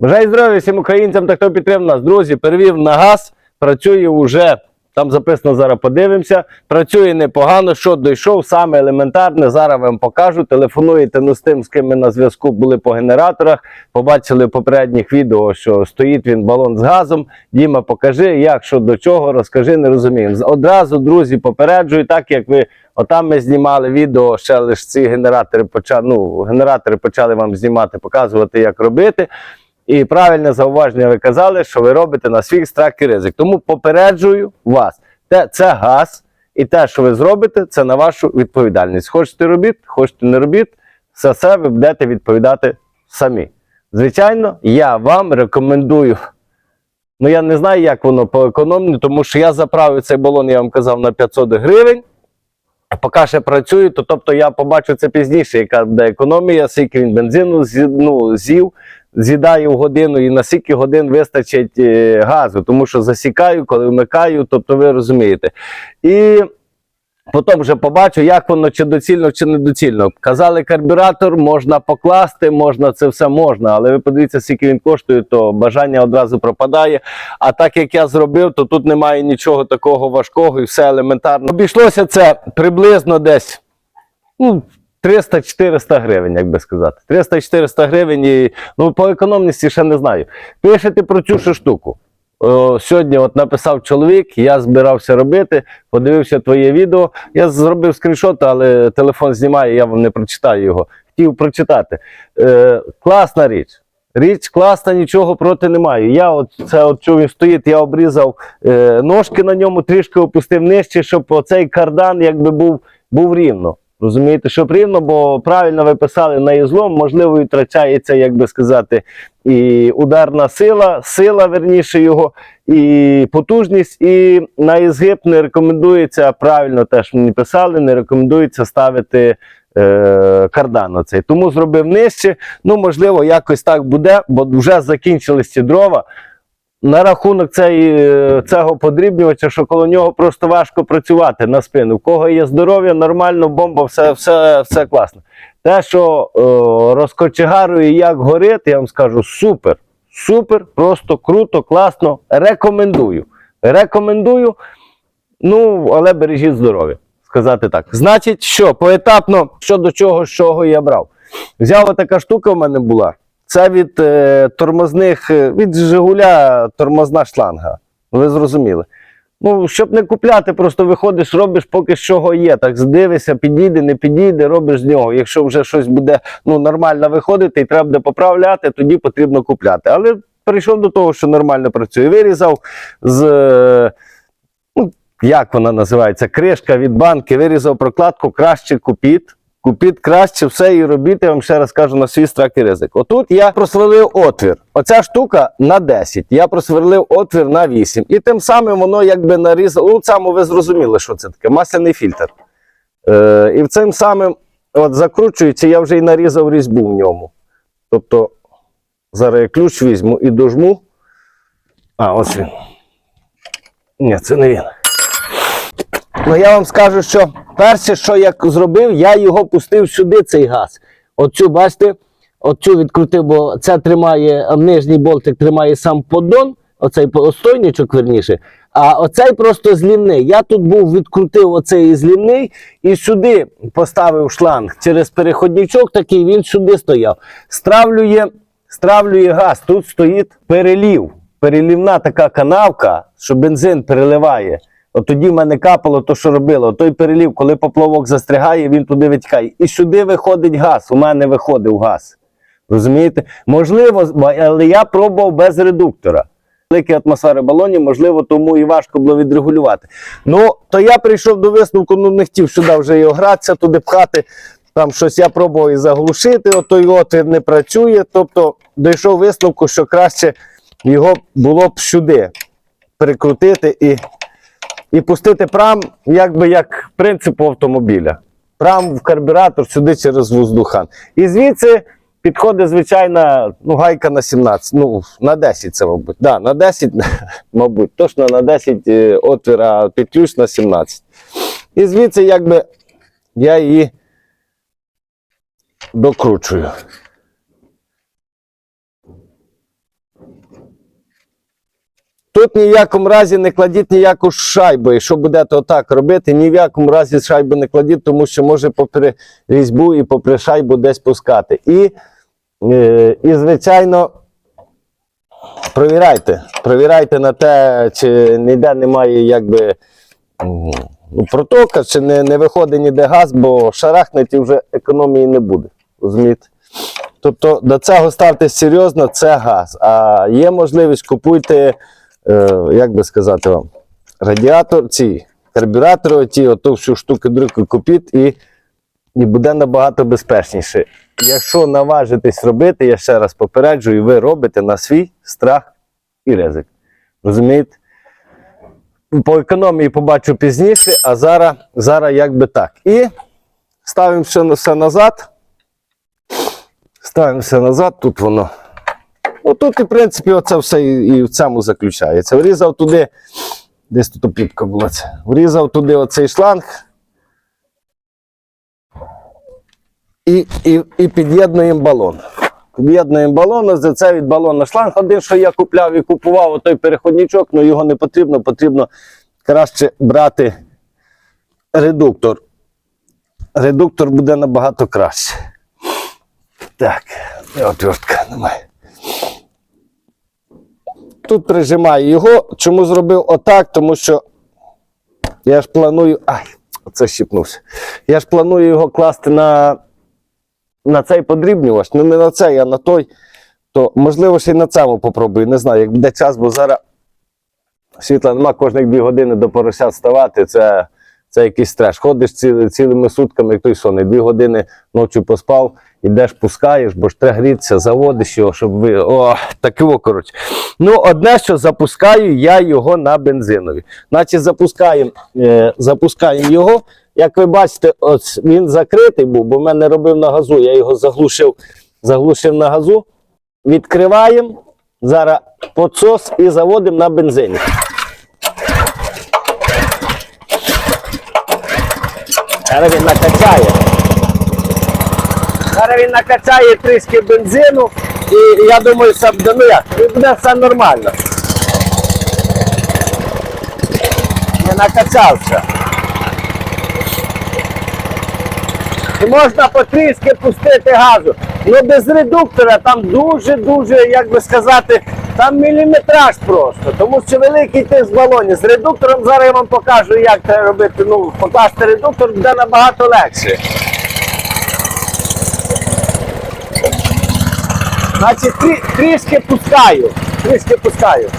Бажаю здоров'я всім українцям та хто підтримав нас. Друзі, перевів на газ, працює уже. Там записано зараз подивимося. Працює непогано. Що дійшов, саме елементарне. Зараз вам покажу. Телефонуєте ну, з тим, з ким ми на зв'язку були по генераторах. Побачили в попередніх відео, що стоїть він балон з газом. Діма, покажи, як що до чого, розкажи, не розуміємо. Одразу, друзі, попереджую, так як ви отам ми знімали відео, ще лише ці генератори почали. Ну, генератори почали вам знімати, показувати, як робити. І правильне зауваження ви казали, що ви робите на свій страх і ризик. Тому попереджую вас, те, це газ, і те, що ви зробите, це на вашу відповідальність. Хочете робіть, хочете не робіть, за це ви будете відповідати самі. Звичайно, я вам рекомендую. Ну, я не знаю, як воно по економні, тому що я заправив цей балон, я вам казав, на 500 гривень. А Поки ще працюю, то тобто я побачу це пізніше, яка буде економія, скільки він бензину зі- ну, з'їв, з'їдає в годину і на скільки годин вистачить е, газу, тому що засікаю, коли вмикаю, тобто ви розумієте. І потім вже побачу, як воно чи доцільно, чи недоцільно. Казали, карбюратор можна покласти, можна це все можна, але ви подивіться, скільки він коштує, то бажання одразу пропадає. А так як я зробив, то тут немає нічого такого важкого і все елементарно. Обійшлося це приблизно десь. Ну, 300-400 гривень, як би сказати. 300-400 гривень, і, ну по економності ще не знаю. Пишете про цю ще штуку. О, сьогодні от написав чоловік, я збирався робити, подивився твоє відео. Я зробив скріншот, але телефон знімає, я вам не прочитаю його. Хотів прочитати. Е, класна річ. Річ класна, нічого проти немає. Я от це от що він стоїть, я обрізав е, ножки на ньому, трішки опустив нижче, щоб оцей кардан якби був, був рівно. Розумієте, щоб рівно, бо правильно ви писали на ізлом, можливо, і втрачається, як би сказати, і ударна сила, сила верніше його, і потужність. І на ізгиб не рекомендується правильно теж мені писали, не рекомендується ставити е, кардан оцей. Тому зробив нижче. Ну, можливо, якось так буде, бо вже закінчились ці дрова. На рахунок цей, е, цього подрібнювача, що коло нього просто важко працювати на спину. У кого є здоров'я, нормально, бомба, все, все, все класно. Те, що е, розкочегарує, як горить, я вам скажу супер. Супер, просто круто, класно. Рекомендую. Рекомендую. Ну, але бережіть здоров'я, сказати так. Значить, що поетапно, що до чого, з чого я брав. Взяла така штука в мене була. Це від е, тормозних, е, від Жигуля тормозна шланга. Ви зрозуміли. Ну, щоб не купляти, просто виходиш, робиш поки з чого є. Так здивишся, підійде, не підійде, робиш з нього. Якщо вже щось буде ну, нормально виходити і треба буде поправляти, тоді потрібно купляти. Але прийшов до того, що нормально працює. Вирізав з. е, Ну, як вона називається? Кришка від банки, вирізав прокладку, краще купіть. Купіть краще все і робіть, я вам ще раз кажу на свій страх і ризик. Отут я просверлив отвір. Оця штука на 10. Я просверлив отвір на 8. І тим самим воно якби нарізало. Ну, саме ви зрозуміли, що це таке. Масляний фільтр. Е, і цим самим от закручується, я вже і нарізав різьбу в ньому. Тобто, зараз я ключ візьму і дожму. А, ось він. Ні, це не він. Ну я вам скажу, що перше, що я зробив, я його пустив сюди, цей газ. Оцю, бачите, оцю відкрутив, бо це тримає, нижній болтик тримає сам поддон, оцей остойничок верніше. А оцей просто злівний. Я тут був відкрутив оцей злівний і сюди поставив шланг через переходничок такий, він сюди стояв. Стравлює, стравлює газ. Тут стоїть перелів. Перелівна така канавка, що бензин переливає. От тоді в мене капало то, що робило. Той перелів, коли поплавок застрягає, він туди витікає. І сюди виходить газ. У мене виходив газ. Розумієте? Можливо, але я пробував без редуктора. Великі атмосфери балонів, можливо, тому і важко було відрегулювати. Ну, то я прийшов до висновку, ну не хотів сюди вже його гратися, туди пхати. Там щось я пробував і заглушити, от той отвір не працює. Тобто дійшов висновку, що краще його було б сюди прикрутити і і пустити прам, якби як принцип автомобіля. Прам в карбюратор сюди через воздухан. І звідси підходить звичайна ну, гайка на 17, ну, на 10 це, мабуть. Да, на 10, мабуть, точно на 10 е, отвір, а під на 17. І звідси, якби я її докручую. Тут ні в якому разі не кладіть ніяку шайбу. Якщо будете отак робити, ні в якому разі шайбу не кладіть, тому що може попри різьбу і попри шайбу десь пускати. І, е, і звичайно, провіряйте. Провіряйте на те, чи ніде немає якби. Протока, чи не, не виходить ніде газ, бо шарахнуть і вже економії не буде. Розумієте? Тобто до цього ставте серйозно, це газ. А є можливість купуйте, як би сказати вам, радіатор, ці карбюратори, ті, оту всю штуку друку купіть і, і буде набагато безпечніше. Якщо наважитесь робити, я ще раз попереджую, ви робите на свій страх і ризик. Розумієте? По економії побачу пізніше, а зараз, зараз якби так. І ставимо все назад. Ставимо все назад, тут воно. Ну тут, і, в принципі, оце все і, і в цьому заключається. Врізав туди, десь тут опіпка була це. Врізав туди оцей шланг. І, і, і під'єднуємо балон. Під'єднуємо балон, за це від балона шланг. Один, що я купляв і купував той переходничок, але його не потрібно, потрібно краще брати редуктор. Редуктор буде набагато краще. Так, отвертка немає. Тут прижимаю його. Чому зробив отак? Тому що я ж планую. Ай, оце щіпнувся. Я ж планую його класти на, на цей подрібнювач. Ну не на цей, а на той. То можливо ще й на цьому попробую. Не знаю, як буде час, бо зараз світла нема кожних дві години до поросят вставати. Це, це якийсь треш. Ходиш ці, цілими сутками, як той сон. І дві години ночі поспав, ідеш, пускаєш, бо ж треба грітися, заводиш його, щоб ви. О, таке коротше. Ну, одне, що запускаю я його на бензинові. Значить, запускаємо, е, запускаємо його. Як ви бачите, ось він закритий був, бо в мене робив на газу. Я його заглушив, заглушив на газу. Відкриваємо. Зараз підсос і заводимо на бензині. Зараз він накачає. Зараз він накачає трішки бензину і я думаю, що ну як, буде все нормально. Не накачався. І можна потрішки пустити газу. Ну без редуктора там дуже-дуже, як би сказати, там міліметраж просто. Тому що великий тиск балонів. З редуктором зараз я вам покажу, як треба робити. Ну, покласти редуктор буде набагато легше. Значить, трі, трішки пускаю. Трішки пускаю.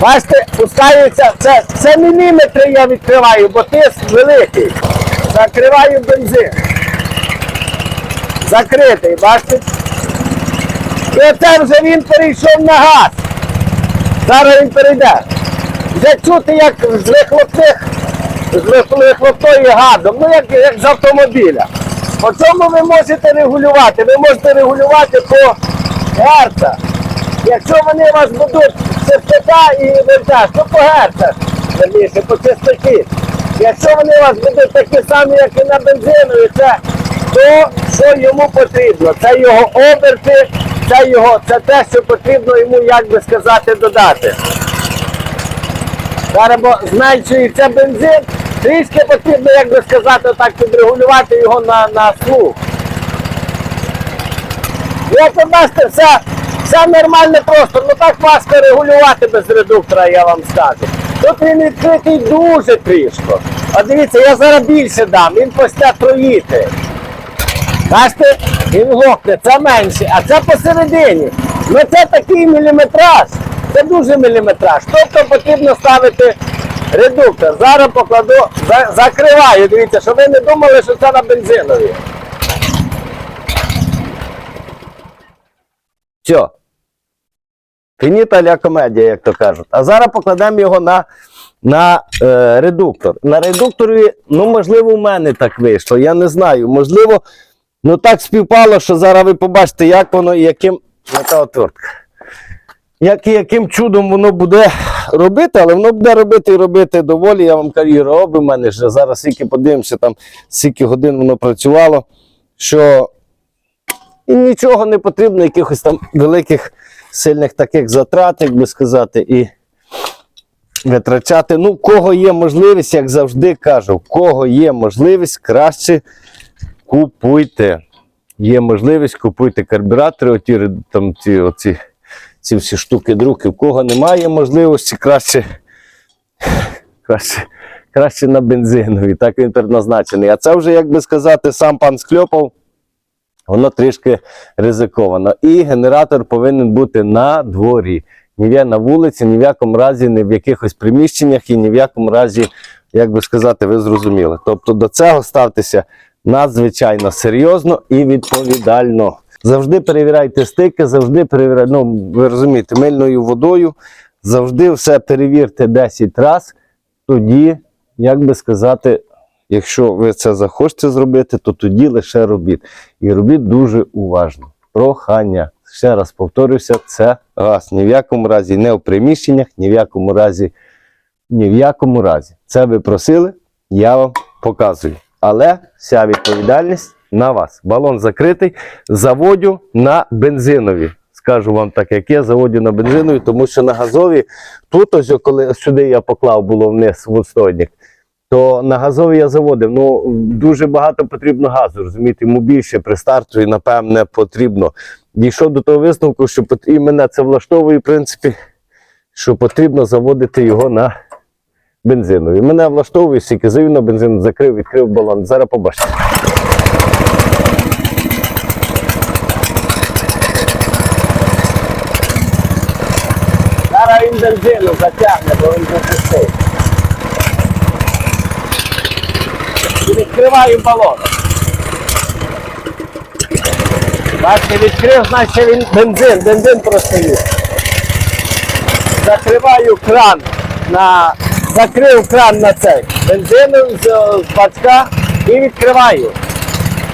Бачите, пускаються, це, це міліметри я відкриваю, бо тиск великий. Закриваю бензин. Закритий, бачите? І оце вже він перейшов на газ. Зараз він перейде. Вже чути, як з вихлопних, з вих- вихлопної газом, ну як, як з автомобіля. По цьому ви можете регулювати. Ви можете регулювати по герцах. Якщо вони вас будуть частота і вертаж, то по герцах, верніше, по частоті. Якщо вони вас будуть такі самі, як і на бензинові, це то, що йому потрібно. Це його оберти, це його, це те, що потрібно йому, як би сказати, додати. Зараз бо зменшується бензин, трішки потрібно, як би сказати, так підрегулювати його на, на слух. Як ви бачите, все, все нормально просто, ну так важко регулювати без редуктора, я вам скажу. Тут він відкритий дуже трішко. А дивіться, я зараз більше дам, він почне троїти. Бачите, він глохне, це менше, а це посередині. Ну це такий міліметраж, це дуже міліметраж. Тобто потрібно ставити редуктор. Зараз покладу, за- закриваю, дивіться, щоб ви не думали, що це на бензинові. Все. Фініта ля комедія, як то кажуть. А зараз покладемо його на, на е, редуктор. На редукторі, ну, можливо, у мене так вийшло. Я не знаю. Можливо, ну так співпало, що зараз ви побачите, як воно і яким. Яка отвертка. Як і яким чудом воно буде робити, але воно буде робити і робити доволі. Я вам кажу, і робить в мене вже. Зараз скільки подивимося, там скільки годин воно працювало, що І нічого не потрібно, якихось там великих сильних таких затрат, як би сказати, і витрачати. Ну, в кого є можливість, як завжди кажу, в кого є можливість, краще купуйте. Є можливість, купуйте карбюратори, оті, там, ці, оці, ці всі штуки друки. В кого немає можливості, краще, краще, краще на бензинові. Так він предназначений. А це вже, як би сказати, сам пан скльопав. Воно трішки ризиковано. І генератор повинен бути на дворі. Ні на вулиці, ні в якому разі, не в якихось приміщеннях і ні в якому разі, як би сказати, ви зрозуміли. Тобто до цього ставтеся надзвичайно серйозно і відповідально. Завжди перевіряйте стики, завжди перевіряйте, ну ви розумієте, мильною водою. Завжди все перевірте 10 разів. Тоді, як би сказати, якщо ви це захочете зробити, то тоді лише робіть. І робіть дуже уважно. Прохання. Ще раз повторюся, це газ. Ні в якому разі не в приміщеннях, ні в якому разі, ні в якому разі. Це ви просили, я вам показую. Але вся відповідальність на вас. Балон закритий. Заводю на бензинові. Скажу вам так, як є, заводю на бензинові, тому що на газові, тут ось, коли сюди я поклав було вниз в отстойник, то на газові я заводив. Ну дуже багато потрібно газу, розумієте, йому більше при стартові, напевне, потрібно. Дійшов до того висновку, що і мене це влаштовує, в принципі, що потрібно заводити його на бензинові. Мене влаштовує, стільки завів на бензин, закрив, відкрив балон. Зараз побачите. Зараз він бензину затягне, бо він вже відкриваю балон. Бачите, відкрив, значить він бензин, бензин просто є. Закриваю кран на. Закрив кран на цей бензину з, бачка і відкриваю.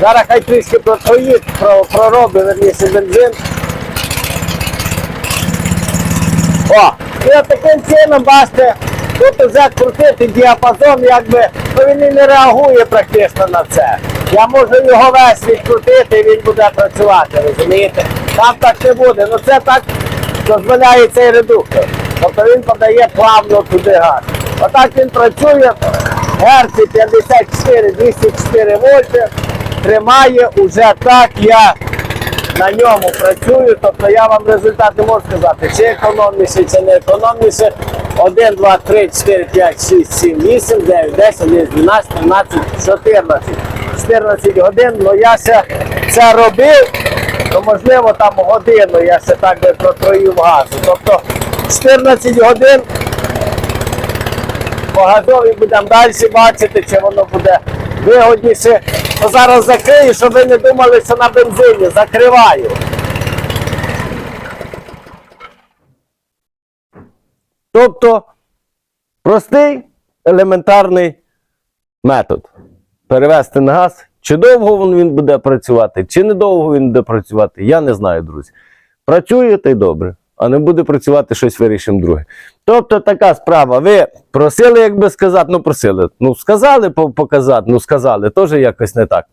Зараз хай трішки протроїть, про, проробить верніше бензин. О, і таким чином, бачите, тут вже крутити діапазон, якби ну, він і не реагує практично на це. Я можу його весь відкрутити і він буде працювати, розумієте? Там так не буде. Ну це так дозволяє цей редуктор. Тобто він подає плавно туди газ. Отак він працює, герці 54, 204 вольти, тримає уже так, я на ньому працюю, тобто я вам результат не можу сказати, чи економніше, чи не економніше. 1, 2, 3, 4, 5, 6, 7, 8, 9, 10, 11, 12, 13, 14. 14 годин, ну я ще це робив, то можливо там годину я ще так би протроїв газу. Тобто 14 годин газові будемо далі бачити, чи воно буде вигодніше. То зараз закрию, щоб ви не думали, що на бензині. Закриваю. Тобто простий елементарний метод. Перевести на газ. Чи довго він буде працювати, чи недовго він буде працювати, я не знаю, друзі. Працює та й добре, а не буде працювати щось вирішимо друге. Тобто така справа. Ви просили, як би сказати, ну просили. Ну, сказали показати, ну сказали, теж якось не так.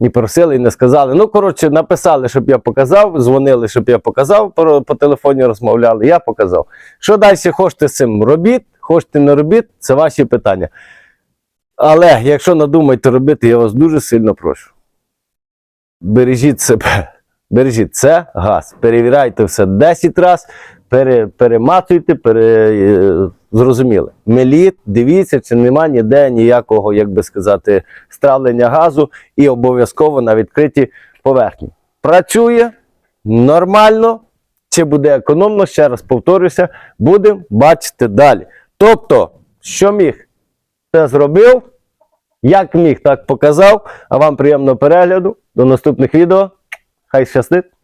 І просили, і не сказали. Ну, коротше, написали, щоб я показав, дзвонили, щоб я показав, по, по телефоні розмовляли, я показав. Що далі хочете з цим робіть, хочете не робіть, це ваші питання. Але якщо надумаєте робити, я вас дуже сильно прошу. Бережіть себе. Бережіть це газ. Перевіряйте все 10 разів, пере, перематуйте, пере, е, зрозуміли. Меліть, дивіться, чи нема ніде ніякого, як би сказати, стравлення газу і обов'язково на відкритій поверхні. Працює нормально, чи буде економно, ще раз повторюся, будемо бачити далі. Тобто, що міг, те зробив, як міг, так показав. А вам приємного перегляду. До наступних відео. Хай щастить!